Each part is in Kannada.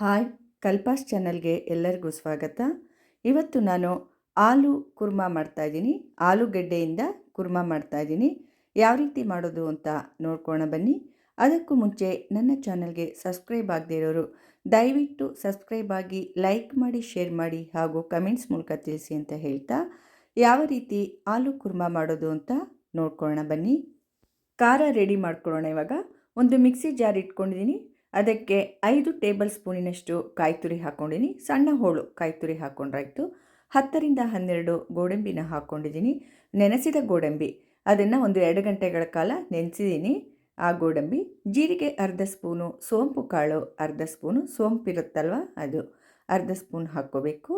ಹಾಯ್ ಕಲ್ಪಾಸ್ ಚಾನಲ್ಗೆ ಎಲ್ಲರಿಗೂ ಸ್ವಾಗತ. ಇವತ್ತು ನಾನು ಆಲೂ ಕುರ್ಮಾ ಮಾಡ್ತಾಯಿದ್ದೀನಿ ಆಲೂಗಡ್ಡೆಯಿಂದ ಕುರ್ಮಾ ಮಾಡ್ತಾಯಿದ್ದೀನಿ ಯಾವ ರೀತಿ ಮಾಡೋದು ಅಂತ ನೋಡ್ಕೋಣ ಬನ್ನಿ. ಅದಕ್ಕೂ ಮುಂಚೆ ನನ್ನ ಚಾನಲ್ಗೆ ಸಬ್ಸ್ಕ್ರೈಬ್ ಆಗದೇ ಇರೋರು, ದಯವಿಟ್ಟು ಸಬ್ಸ್ಕ್ರೈಬ್ ಆಗಿ ಲೈಕ್ ಮಾಡಿ, ಶೇರ್ ಮಾಡಿ ಹಾಗೂ ಕಮೆಂಟ್ಸ್ ಮೂಲಕ ತಿಳಿಸಿ ಅಂತ ಹೇಳ್ತಾ, ಯಾವ ರೀತಿ ಆಲೂ ಕುರ್ಮಾ ಮಾಡೋದು ಅಂತ ನೋಡ್ಕೊಳ್ಳೋಣ ಬನ್ನಿ. ಖಾರ ರೆಡಿ ಮಾಡ್ಕೊಳ್ಳೋಣ ಇವಾಗ. ಒಂದು ಮಿಕ್ಸಿ ಜಾರ್ ಇಟ್ಕೊಂಡಿದ್ದೀನಿ. ಅದಕ್ಕೆ ಐದು ಟೇಬಲ್ ಸ್ಪೂನಿನಷ್ಟು ಕಾಯಿ ತುರಿ ಹಾಕ್ಕೊಂಡಿದ್ದೀನಿ ಸಣ್ಣ ಹೋಳು ಕಾಯಿ ತುರಿ ಹಾಕ್ಕೊಂಡ್ರಾಯ್ತು ಹತ್ತರಿಂದ ಹನ್ನೆರಡು ಗೋಡಂಬಿನ ಹಾಕ್ಕೊಂಡಿದ್ದೀನಿ ನೆನೆಸಿದ ಗೋಡಂಬಿ, ಅದನ್ನು ಒಂದು ಎರಡು ಗಂಟೆಗಳ ಕಾಲ ನೆನೆಸಿದ್ದೀನಿ ಆ ಗೋಡಂಬಿ ಜೀರಿಗೆ ಅರ್ಧ ಸ್ಪೂನು ಸೋಂಪು ಕಾಳು ಅರ್ಧ ಸ್ಪೂನು ಸೋಂಪಿರುತ್ತಲ್ವ ಅದು ಅರ್ಧ ಸ್ಪೂನ್ ಹಾಕ್ಕೋಬೇಕು.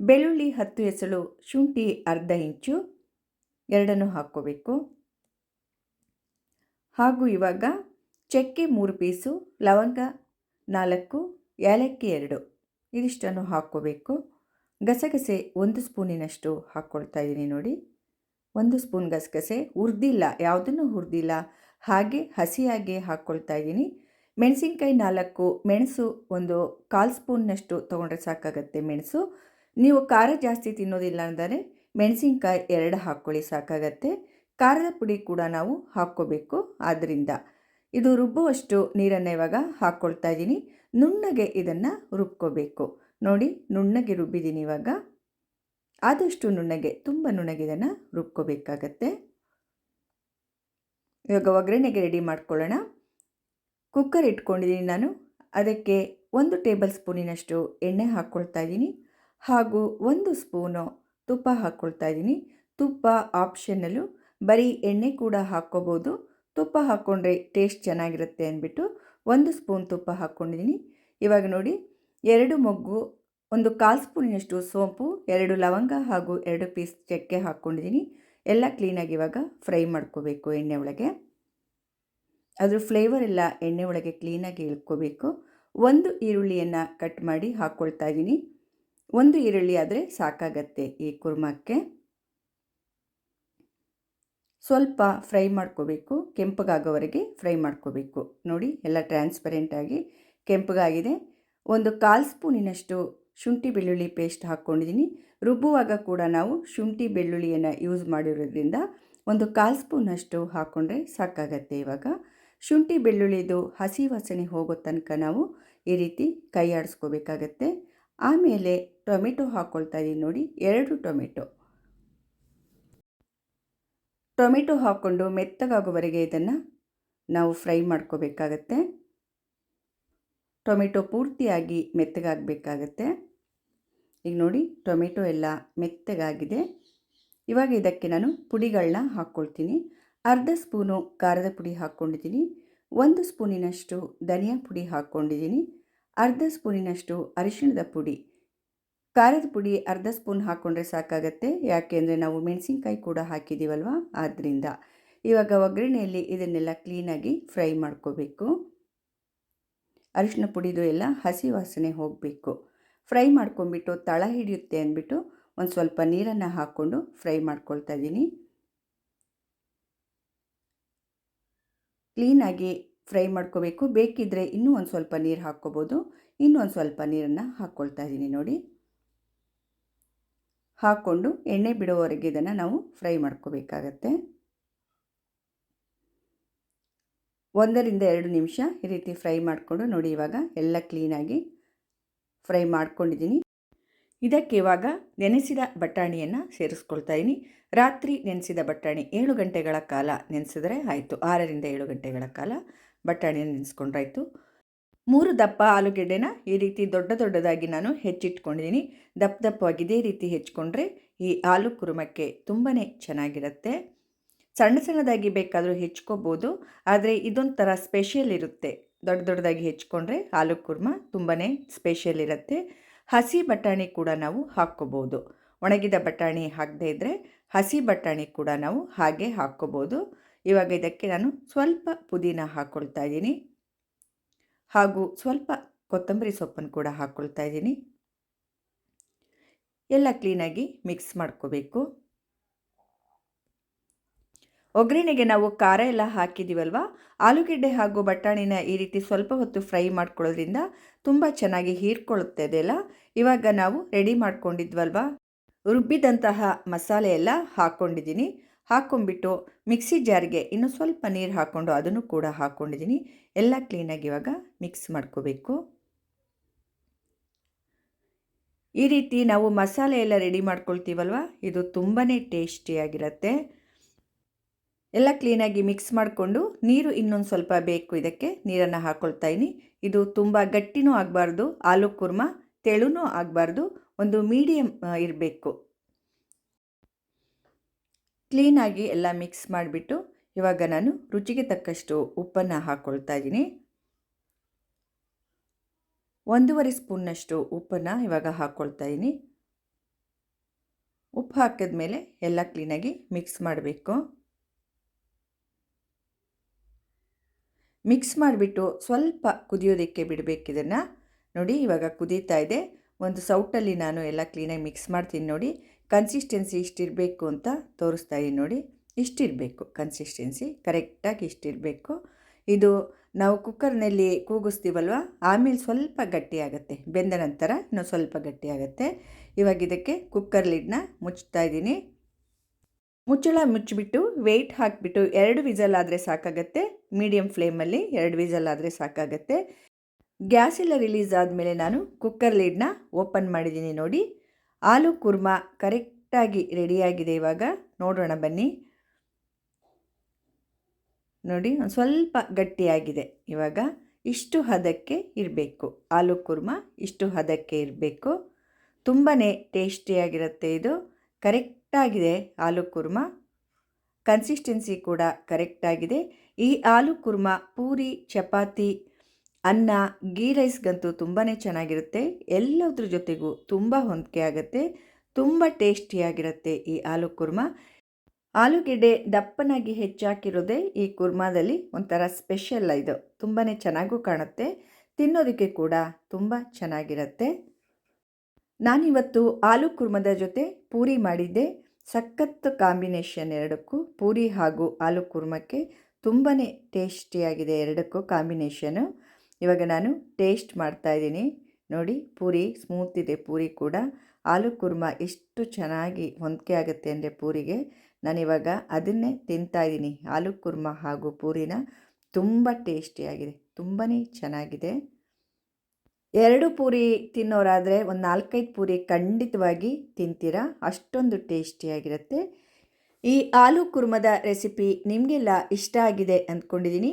ಬೆಳ್ಳುಳ್ಳಿ ಹತ್ತು ಎಸಳು ಶುಂಠಿ ಅರ್ಧ ಇಂಚು ಎರಡನ್ನು ಹಾಕ್ಕೋಬೇಕು. ಹಾಗೂ ಇವಾಗ ಚಕ್ಕೆ ಮೂರು ಪೀಸು, ಲವಂಗ ನಾಲ್ಕು, ಏಲಕ್ಕಿ ಎರಡು. ಇದಿಷ್ಟನ್ನು ಹಾಕ್ಕೋಬೇಕು. ಗಸಗಸೆ ಒಂದು ಸ್ಪೂನಿನಷ್ಟು ಹಾಕ್ಕೊಳ್ತಾ ಇದ್ದೀನಿ ನೋಡಿ. ಒಂದು ಸ್ಪೂನ್ ಗಸಗಸೆ ಹುರಿದಿಲ್ಲ, ಯಾವುದನ್ನು ಹುರಿದಿಲ್ಲ. ಹಾಗೆ ಹಸಿಯಾಗಿ ಹಾಕ್ಕೊಳ್ತಾ ಇದ್ದೀನಿ. ಮೆಣಸಿನ್ಕಾಯಿ ನಾಲ್ಕು, ಮೆಣಸು ಒಂದು ಕಾಲು ಸ್ಪೂನ್ನಷ್ಟು ತೊಗೊಂಡ್ರೆ ಸಾಕಾಗತ್ತೆ ಮೆಣಸು. ನೀವು ಖಾರ ಜಾಸ್ತಿ ತಿನ್ನೋದಿಲ್ಲ ಅಂದರೆ ಮೆಣಸಿನ್ಕಾಯಿ ಎರಡು ಹಾಕ್ಕೊಳ್ಳಿ ಸಾಕಾಗತ್ತೆ. ಖಾರದ ಪುಡಿ ಕೂಡ ನಾವು ಹಾಕ್ಕೋಬೇಕು. ಆದ್ದರಿಂದ ಇದು ರುಬ್ಬುವಷ್ಟು ನೀರನ್ನು ಇವಾಗ ಹಾಕ್ಕೊಳ್ತಾ ಇದ್ದೀನಿ. ನುಣ್ಣಗೆ ಇದನ್ನು ರುಬ್ಕೋಬೇಕು. ನೋಡಿ, ನುಣ್ಣಗೆ ರುಬ್ಬಿದ್ದೀನಿ ಇವಾಗ. ಆದಷ್ಟು ನುಣ್ಣಗೆ, ತುಂಬ ನುಣ್ಣಗೆ ಇದನ್ನು ರುಬ್ಕೋಬೇಕಾಗತ್ತೆ. ಇವಾಗ ಒಗ್ಗರಣೆಗೆ ರೆಡಿ ಮಾಡ್ಕೊಳ್ಳೋಣ. ಕುಕ್ಕರ್ ಇಟ್ಕೊಂಡಿದ್ದೀನಿ ನಾನು. ಅದಕ್ಕೆ ಒಂದು ಟೇಬಲ್ ಸ್ಪೂನಿನಷ್ಟು ಎಣ್ಣೆ ಹಾಕ್ಕೊಳ್ತಾ ಇದ್ದೀನಿ. ಹಾಗೂ ಒಂದು ಸ್ಪೂನು ತುಪ್ಪ ಹಾಕ್ಕೊಳ್ತಾ ಇದ್ದೀನಿ. ತುಪ್ಪ ಆಪ್ಷನಲ್ಲು ಬರೀ ಎಣ್ಣೆ ಕೂಡ ಹಾಕ್ಕೋಬೋದು. ತುಪ್ಪ ಹಾಕ್ಕೊಂಡ್ರೆ ಟೇಸ್ಟ್ ಚೆನ್ನಾಗಿರುತ್ತೆ ಅಂದ್ಬಿಟ್ಟು ಒಂದು ಸ್ಪೂನ್ ತುಪ್ಪ ಹಾಕ್ಕೊಂಡಿದ್ದೀನಿ ಇವಾಗ ನೋಡಿ, ಎರಡು ಮೊಗ್ಗು, ಒಂದು ಕಾಲು ಸ್ಪೂನಿನಷ್ಟು ಸೋಂಪು, ಎರಡು ಲವಂಗ ಹಾಗೂ ಎರಡು ಪೀಸ್ ಚಕ್ಕೆ ಹಾಕ್ಕೊಂಡಿದ್ದೀನಿ ಎಲ್ಲ ಕ್ಲೀನಾಗಿ ಇವಾಗ ಫ್ರೈ ಮಾಡ್ಕೋಬೇಕು ಎಣ್ಣೆ ಒಳಗೆ. ಅದ್ರ ಫ್ಲೇವರ್ ಎಲ್ಲ ಎಣ್ಣೆ ಒಳಗೆ ಕ್ಲೀನಾಗಿ ಇಳ್ಕೋಬೇಕು. ಒಂದು ಈರುಳ್ಳಿಯನ್ನು ಕಟ್ ಮಾಡಿ ಹಾಕ್ಕೊಳ್ತಾ ಇದ್ದೀನಿ. ಒಂದು ಈರುಳ್ಳಿ ಆದರೆ ಸಾಕಾಗತ್ತೆ ಈ ಕುರ್ಮಕ್ಕೆ. ಸ್ವಲ್ಪ ಫ್ರೈ ಮಾಡ್ಕೋಬೇಕು, ಕೆಂಪಗಾಗೋವರೆಗೆ ಫ್ರೈ ಮಾಡ್ಕೋಬೇಕು. ನೋಡಿ, ಎಲ್ಲ ಟ್ರಾನ್ಸ್ಪರೆಂಟಾಗಿ ಕೆಂಪಗಾಗಿದೆ. ಒಂದು ಕಾಲು ಸ್ಪೂನಿನಷ್ಟು ಶುಂಠಿ ಬೆಳ್ಳುಳ್ಳಿ ಪೇಸ್ಟ್ ಹಾಕ್ಕೊಂಡಿದ್ದೀನಿ. ರುಬ್ಬುವಾಗ ಕೂಡ ನಾವು ಶುಂಠಿ ಬೆಳ್ಳುಳ್ಳಿಯನ್ನು ಯೂಸ್ ಮಾಡಿರೋದ್ರಿಂದ ಒಂದು ಕಾಲು ಸ್ಪೂನಷ್ಟು ಹಾಕ್ಕೊಂಡ್ರೆ ಸಾಕಾಗತ್ತೆ ಇವಾಗ. ಶುಂಠಿ ಬೆಳ್ಳುಳ್ಳಿದು ಹಸಿ ವಾಸನೆ ಹೋಗೋ ತನಕ ನಾವು ಈ ರೀತಿ ಕೈ ಆಡಿಸ್ಕೋಬೇಕಾಗತ್ತೆ ಆಮೇಲೆ ಟೊಮೆಟೊ ಹಾಕ್ಕೊಳ್ತಾ ಇದ್ದೀನಿ ನೋಡಿ, ಎರಡು ಟೊಮೆಟೊ. ಟೊಮೆಟೊ ಹಾಕ್ಕೊಂಡು ಮೆತ್ತಗಾಗೋವರೆಗೆ ಇದನ್ನು ನಾವು ಫ್ರೈ ಮಾಡ್ಕೋಬೇಕಾಗತ್ತೆ. ಟೊಮೆಟೊ ಪೂರ್ತಿಯಾಗಿ ಮೆತ್ತಗಾಗಬೇಕಾಗತ್ತೆ. ಈಗ ನೋಡಿ, ಟೊಮೆಟೊ ಎಲ್ಲ ಮೆತ್ತಗಾಗಿದೆ. ಇವಾಗ ಇದಕ್ಕೆ ನಾನು ಪುಡಿಗಳನ್ನ ಹಾಕ್ಕೊಳ್ತೀನಿ. ಅರ್ಧ ಸ್ಪೂನು ಖಾರದ ಪುಡಿ ಹಾಕ್ಕೊಂಡಿದ್ದೀನಿ. ಒಂದು ಸ್ಪೂನಿನಷ್ಟು ಧನಿಯಾ ಪುಡಿ ಹಾಕ್ಕೊಂಡಿದ್ದೀನಿ. ಅರ್ಧ ಸ್ಪೂನಿನಷ್ಟು ಅರಿಶಿಣದ ಪುಡಿ ಖಾರದ ಪುಡಿ ಅರ್ಧ ಸ್ಪೂನ್ ಹಾಕ್ಕೊಂಡ್ರೆ ಸಾಕಾಗತ್ತೆ. ಯಾಕೆಂದರೆ ನಾವು ಮೆಣಸಿನ್ಕಾಯಿ ಕೂಡ ಹಾಕಿದ್ದೀವಲ್ವ ಆದ್ದರಿಂದ ಇವಾಗ ಒಗ್ಗರಣೆಯಲ್ಲಿ ಇದನ್ನೆಲ್ಲ ಕ್ಲೀನಾಗಿ ಫ್ರೈ ಮಾಡ್ಕೋಬೇಕು. ಅರಿಶಿನ ಪುಡಿದು ಎಲ್ಲ ಹಸಿ ವಾಸನೆ ಹೋಗಬೇಕು. ಫ್ರೈ ಮಾಡ್ಕೊಂಬಿಟ್ಟು ತಳ ಹಿಡಿಯುತ್ತೆ ಅಂದ್ಬಿಟ್ಟು ಒಂದು ಸ್ವಲ್ಪ ನೀರನ್ನು ಹಾಕ್ಕೊಂಡು ಫ್ರೈ ಮಾಡ್ಕೊಳ್ತಾ ಇದ್ದೀನಿ ಕ್ಲೀನಾಗಿ ಫ್ರೈ ಮಾಡ್ಕೋಬೇಕು. ಬೇಕಿದ್ದರೆ ಇನ್ನೂ ಒಂದು ಸ್ವಲ್ಪ ನೀರು ಹಾಕ್ಕೋಬೋದು. ಇನ್ನೂ ಒಂದು ಸ್ವಲ್ಪ ನೀರನ್ನು ಹಾಕ್ಕೊಳ್ತಾ ಇದ್ದೀನಿ ನೋಡಿ. ಹಾಕ್ಕೊಂಡು ಎಣ್ಣೆ ಬಿಡುವವರೆಗೆ ಇದನ್ನು ನಾವು ಫ್ರೈ ಮಾಡ್ಕೋಬೇಕಾಗತ್ತೆ. ಒಂದರಿಂದ ಎರಡು ನಿಮಿಷ ಈ ರೀತಿ ಫ್ರೈ ಮಾಡಿಕೊಂಡು ನೋಡಿ ಇವಾಗ ಎಲ್ಲ ಕ್ಲೀನಾಗಿ ಫ್ರೈ ಮಾಡ್ಕೊಂಡಿದ್ದೀನಿ. ಇದಕ್ಕೆ ಇವಾಗ ನೆನೆಸಿದ ಬಟಾಣಿಯನ್ನು ಸೇರಿಸ್ಕೊಳ್ತಾ ಇದ್ದೀನಿ ರಾತ್ರಿ ನೆನೆಸಿದ ಬಟಾಣಿ ಏಳು ಗಂಟೆಗಳ ಕಾಲ ನೆನೆಸಿದ್ರೆ ಆಯಿತು. ಆರರಿಂದ ಏಳು ಗಂಟೆಗಳ ಕಾಲ ಬಟಾಣಿಯನ್ನು ನೆನೆಸ್ಕೊಂಡ್ರಾಯ್ತು. ಮೂರು ದಪ್ಪ ಆಲೂಗೆಡ್ಡೆನ ಈ ರೀತಿ ದೊಡ್ಡ ದೊಡ್ಡದಾಗಿ ನಾನು ಹೆಚ್ಚಿಟ್ಕೊಂಡಿದ್ದೀನಿ. ದಪ್ಪ ದಪ್ಪವಾಗಿ ಇದೇ ರೀತಿ ಹೆಚ್ಚಿಕೊಂಡ್ರೆ ಈ ಆಲೂ ಕುರುಮಕ್ಕೆ ತುಂಬಾ ಚೆನ್ನಾಗಿರುತ್ತೆ. ಸಣ್ಣ ಸಣ್ಣದಾಗಿ ಬೇಕಾದರೂ ಹೆಚ್ಕೋಬೋದು ಆದರೆ ಇದೊಂಥರ ಸ್ಪೆಷಲ್ ಇರುತ್ತೆ. ದೊಡ್ಡ ದೊಡ್ಡದಾಗಿ ಹೆಚ್ಕೊಂಡ್ರೆ ಆಲೂ ಕುರ್ಮ ತುಂಬಾ ಸ್ಪೆಷಲ್ ಇರುತ್ತೆ. ಹಸಿ ಬಟಾಣಿ ಕೂಡ ನಾವು ಹಾಕ್ಕೋಬೋದು. ಒಣಗಿದ ಬಟಾಣಿ ಹಾಕದೇ ಇದ್ದರೆ ಹಸಿ ಬಟಾಣಿ ಕೂಡ ನಾವು ಹಾಗೆ ಹಾಕ್ಕೋಬೋದು. ಇವಾಗ ಇದಕ್ಕೆ ನಾನು ಸ್ವಲ್ಪ ಪುದೀನ ಹಾಕ್ಕೊಳ್ತಾ ಇದ್ದೀನಿ. ಹಾಗೂ ಸ್ವಲ್ಪ ಕೊತ್ತಂಬರಿ ಸೊಪ್ಪನ್ನು ಕೂಡ ಹಾಕ್ಕೊಳ್ತಾ ಇದ್ದೀನಿ. ಎಲ್ಲ ಕ್ಲೀನಾಗಿ ಮಿಕ್ಸ್ ಮಾಡ್ಕೋಬೇಕು. ಒಗ್ಗರಣೆಗೆ ನಾವು ಖಾರ ಎಲ್ಲ ಹಾಕಿದ್ದೀವಲ್ವ ಆಲೂಗೆಡ್ಡೆ ಹಾಗೂ ಬಟಾಣಿನ ಈ ರೀತಿ ಸ್ವಲ್ಪ ಹೊತ್ತು ಫ್ರೈ ಮಾಡ್ಕೊಳ್ಳೋದ್ರಿಂದ ತುಂಬ ಚೆನ್ನಾಗಿ ಹೀರ್ಕೊಳ್ಳುತ್ತೆ ಅದೆಲ್ಲ ಇವಾಗ ನಾವು ರೆಡಿ ಮಾಡ್ಕೊಂಡಿದ್ವಲ್ವ? ರುಬ್ಬಿದಂತಹ ಮಸಾಲೆ ಎಲ್ಲ ಹಾಕ್ಕೊಂಡಿದ್ದೀನಿ ಹಾಕ್ಕೊಂಬಿಟ್ಟು ಮಿಕ್ಸಿ ಜಾರ್ಗೆ ಇನ್ನು ಸ್ವಲ್ಪ ನೀರು ಹಾಕ್ಕೊಂಡು ಅದನ್ನು ಕೂಡ ಹಾಕ್ಕೊಂಡಿದ್ದೀನಿ ಎಲ್ಲ ಕ್ಲೀನಾಗಿ ಇವಾಗ ಮಿಕ್ಸ್ ಮಾಡ್ಕೋಬೇಕು. ಈ ರೀತಿ ನಾವು ಮಸಾಲೆ ಎಲ್ಲ ರೆಡಿ ಮಾಡ್ಕೊಳ್ತೀವಲ್ವ? ಇದು ತುಂಬಾ ಟೇಸ್ಟಿಯಾಗಿರುತ್ತೆ ಎಲ್ಲ ಕ್ಲೀನಾಗಿ ಮಿಕ್ಸ್ ಮಾಡಿಕೊಂಡು ನೀರು ಇನ್ನೊಂದು ಸ್ವಲ್ಪ ಬೇಕು ಇದಕ್ಕೆ. ನೀರನ್ನು ಹಾಕ್ಕೊಳ್ತಾ ಇದು ತುಂಬ ಗಟ್ಟಿನೂ ಆಗಬಾರ್ದು ಆಲೂ ಕುರ್ಮ, ತೆಳುನೂ ಆಗಬಾರ್ದು, ಒಂದು ಮೀಡಿಯಮ್ ಇರಬೇಕು. ಕ್ಲೀನಾಗಿ ಎಲ್ಲ ಮಿಕ್ಸ್ ಮಾಡಿಬಿಟ್ಟು ಇವಾಗ ನಾನು ರುಚಿಗೆ ತಕ್ಕಷ್ಟು ಉಪ್ಪನ್ನು ಹಾಕ್ಕೊಳ್ತಾ ಇದ್ದೀನಿ. ಒಂದೂವರೆ ಸ್ಪೂನ್ನಷ್ಟು ಉಪ್ಪನ್ನು ಇವಾಗ ಹಾಕ್ಕೊಳ್ತಾ ಇದ್ದೀನಿ. ಉಪ್ಪು ಹಾಕಿದ ಮೇಲೆ ಎಲ್ಲ ಕ್ಲೀನಾಗಿ ಮಿಕ್ಸ್ ಮಾಡಬೇಕು. ಮಿಕ್ಸ್ ಮಾಡಿಬಿಟ್ಟು ಸ್ವಲ್ಪ ಕುದಿಯೋದಕ್ಕೆ ಬಿಡಬೇಕಿದನ್ನು ನೋಡಿ ಇವಾಗ ಕುದೀತಾ ಇದೆ. ಒಂದು ಸೌಟಲ್ಲಿ ನಾನು ಎಲ್ಲ ಕ್ಲೀನಾಗಿ ಮಿಕ್ಸ್ ಮಾಡ್ತೀನಿ ನೋಡಿ. ಕನ್ಸಿಸ್ಟೆನ್ಸಿ ಇಷ್ಟಿರಬೇಕು ಅಂತ ತೋರಿಸ್ತಾ ಇದ್ದೀನಿ ನೋಡಿ. ಇಷ್ಟಿರಬೇಕು ಕನ್ಸಿಸ್ಟೆನ್ಸಿ ಕರೆಕ್ಟಾಗಿ ಇಷ್ಟಿರಬೇಕು. ಇದು ನಾವು ಕುಕ್ಕರ್ನಲ್ಲಿ ಕೂಗಿಸ್ತೀವಲ್ವ? ಆಮೇಲೆ ಸ್ವಲ್ಪ ಗಟ್ಟಿಯಾಗುತ್ತೆ ಬೆಂದ ನಂತರ ಇನ್ನೂ ಸ್ವಲ್ಪ ಗಟ್ಟಿಯಾಗುತ್ತೆ ಇವಾಗ ಇದಕ್ಕೆ ಕುಕ್ಕರ್ ಲಿಡ್ನ ಮುಚ್ತಾ ಇದ್ದೀನಿ ಮುಚ್ಚಳ ಮುಚ್ಚಿಬಿಟ್ಟು ವೆಯ್ಟ್ ಹಾಕಿಬಿಟ್ಟು ಎರಡು ವಿಸಲ್ ಆದರೆ ಸಾಕಾಗತ್ತೆ. ಮೀಡಿಯಮ್ ಫ್ಲೇಮಲ್ಲಿ ಎರಡು ವಿಸಲ್ ಆದರೆ ಸಾಕಾಗತ್ತೆ. ಗ್ಯಾಸ್ ಎಲ್ಲ ರಿಲೀಸ್ ಆದಮೇಲೆ ನಾನು ಕುಕ್ಕರ್ ಲೀಡ್ನ ಓಪನ್ ಮಾಡಿದ್ದೀನಿ ನೋಡಿ. ಆಲೂ ಕುರ್ಮ ಕರೆಕ್ಟಾಗಿ ರೆಡಿಯಾಗಿದೆ ಇವಾಗ. ನೋಡೋಣ ಬನ್ನಿ. ನೋಡಿ, ಒಂದು ಸ್ವಲ್ಪ ಗಟ್ಟಿಯಾಗಿದೆ ಇವಾಗ. ಇಷ್ಟು ಹದಕ್ಕೆ ಇರಬೇಕು. ಆಲೂ ಕುರ್ಮ ಇಷ್ಟು ಹದಕ್ಕೆ ಇರಬೇಕು. ತುಂಬಾ ಟೇಸ್ಟಿಯಾಗಿರುತ್ತೆ ಇದು. ಕರೆಕ್ಟಾಗಿದೆ ಆಲೂ ಕುರ್ಮ. ಕನ್ಸಿಸ್ಟೆನ್ಸಿ ಕೂಡ ಕರೆಕ್ಟಾಗಿದೆ. ಈ ಆಲೂ ಕುರ್ಮ, ಪೂರಿ, ಚಪಾತಿ ಅನ್ನ ಗೀ ರೈಸ್ಗಂತೂ ತುಂಬಾ ಚೆನ್ನಾಗಿರುತ್ತೆ. ಎಲ್ಲದ್ರ ಜೊತೆಗೂ ತುಂಬ ಹೊಂದಿಕೆ ಆಗುತ್ತೆ. ತುಂಬ ಟೇಸ್ಟಿಯಾಗಿರುತ್ತೆ ಈ ಆಲೂ ಕುರ್ಮ. ಆಲೂಗೆಡ್ಡೆ ದಪ್ಪನಾಗಿ ಹೆಚ್ಚಾಕಿರೋದೇ ಈ ಕುರ್ಮಾದಲ್ಲಿ ಒಂಥರ ಸ್ಪೆಷಲ್ ಇದು. ತುಂಬಾ ಚೆನ್ನಾಗೂ ಕಾಣುತ್ತೆ. ತಿನ್ನೋದಕ್ಕೆ ಕೂಡ ತುಂಬ ಚೆನ್ನಾಗಿರುತ್ತೆ. ನಾನಿವತ್ತು ಆಲೂ ಕುರ್ಮದ ಜೊತೆ ಪೂರಿ ಮಾಡಿದ್ದೆ. ಸಖತ್ತು ಕಾಂಬಿನೇಷನ್ ಎರಡಕ್ಕೂ, ಪೂರಿ ಹಾಗೂ ಆಲೂ ಕುರ್ಮಕ್ಕೆ ತುಂಬಾ ಟೇಸ್ಟಿಯಾಗಿದೆ ಎರಡಕ್ಕೂ ಕಾಂಬಿನೇಷನು ಇವಾಗ ನಾನು ಟೇಸ್ಟ್ ಮಾಡ್ತಾಯಿದ್ದೀನಿ ನೋಡಿ, ಪೂರಿ ಸ್ಮೂತ್ ಇದೆ, ಪೂರಿ ಕೂಡ. ಆಲೂ ಕುರ್ಮ ಎಷ್ಟು ಚೆನ್ನಾಗಿ ಹೊಂದಿಕೆ ಆಗುತ್ತೆ ಅಂದರೆ ಪೂರಿಗೆ. ನಾನಿವಾಗ ಅದನ್ನೇ ತಿಂತಾಯಿದ್ದೀನಿ ಆಲೂ ಕುರ್ಮ ಹಾಗೂ ಪೂರಿನ ತುಂಬ ಟೇಸ್ಟಿಯಾಗಿದೆ ತುಂಬಾ ಚೆನ್ನಾಗಿದೆ. ಎರಡು ಪೂರಿ ತಿನ್ನೋರಾದರೆ ಒಂದು ನಾಲ್ಕೈದು ಪೂರಿ ಖಂಡಿತವಾಗಿ ತಿಂತೀರಾ? ಅಷ್ಟೊಂದು ಟೇಸ್ಟಿಯಾಗಿರುತ್ತೆ ಈ ಆಲೂ ಕುರ್ಮದ ರೆಸಿಪಿ ನಿಮಗೆಲ್ಲ ಇಷ್ಟ ಆಗಿದೆ ಅಂದ್ಕೊಂಡಿದ್ದೀನಿ.